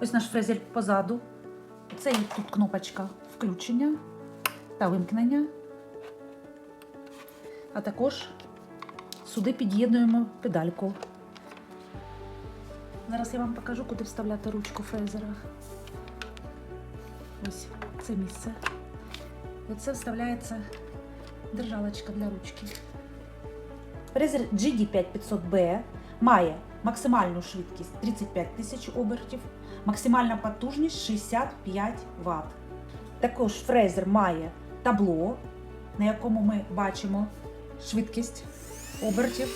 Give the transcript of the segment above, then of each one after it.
Ось наш фрезер позаду. Це є тут кнопочка включення та вимкнення. А також сюди під'єднуємо педальку. Зараз я вам покажу, куди вставляти ручку фрезера. Ось це місце. І це вставляється держалочка для ручки. Фрезер GD5500B має максимальну швидкість 35 тисяч обертів, максимальна потужність 65 Вт. Також фрезер має табло, на якому ми бачимо швидкість обертів.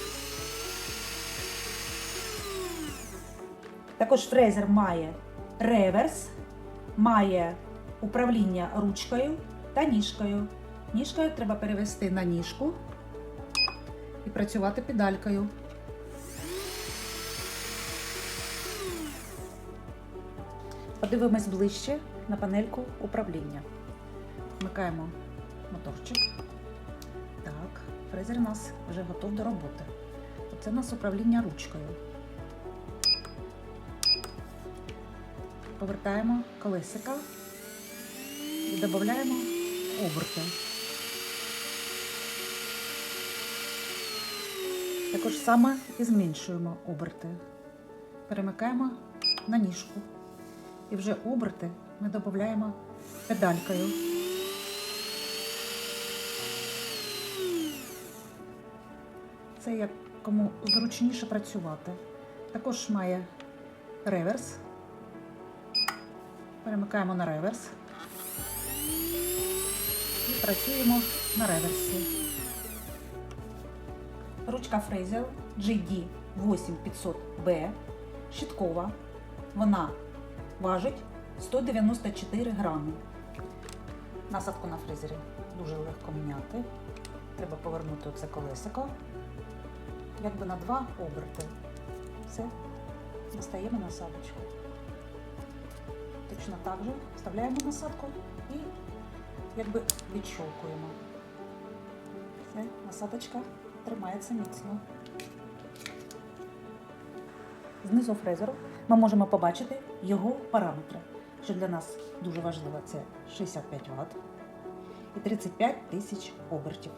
Також фрезер має реверс, має управління ручкою та ніжкою. Ніжкою треба перевести на ніжку і працювати педалькою. Подивимось ближче на панельку управління. Вмикаємо моторчик. Так, фрезер у нас вже готов до роботи. Це у нас управління ручкою. Повертаємо колесика і додаємо оберти. Також саме і зменшуємо оберти. Перемикаємо на ніжку. І вже оберти ми додаємо педалькою. Це як кому зручніше працювати. Також має реверс. Перемикаємо на реверс. І працюємо на реверсі. Ручка фрезер GD 8500B щиткова. Вона важить 194 грами. Насадку на фрезері дуже легко міняти. Треба повернути оце колесико. Якби на два оберти. Все, достаємо насадочку. Точно так же вставляємо насадку і якби відщолкуємо. Все, насадочка тримається міцно. Знизу фрезеру ми можемо побачити його параметри, що для нас дуже важливо це 65 Вт і 35 тисяч обертів.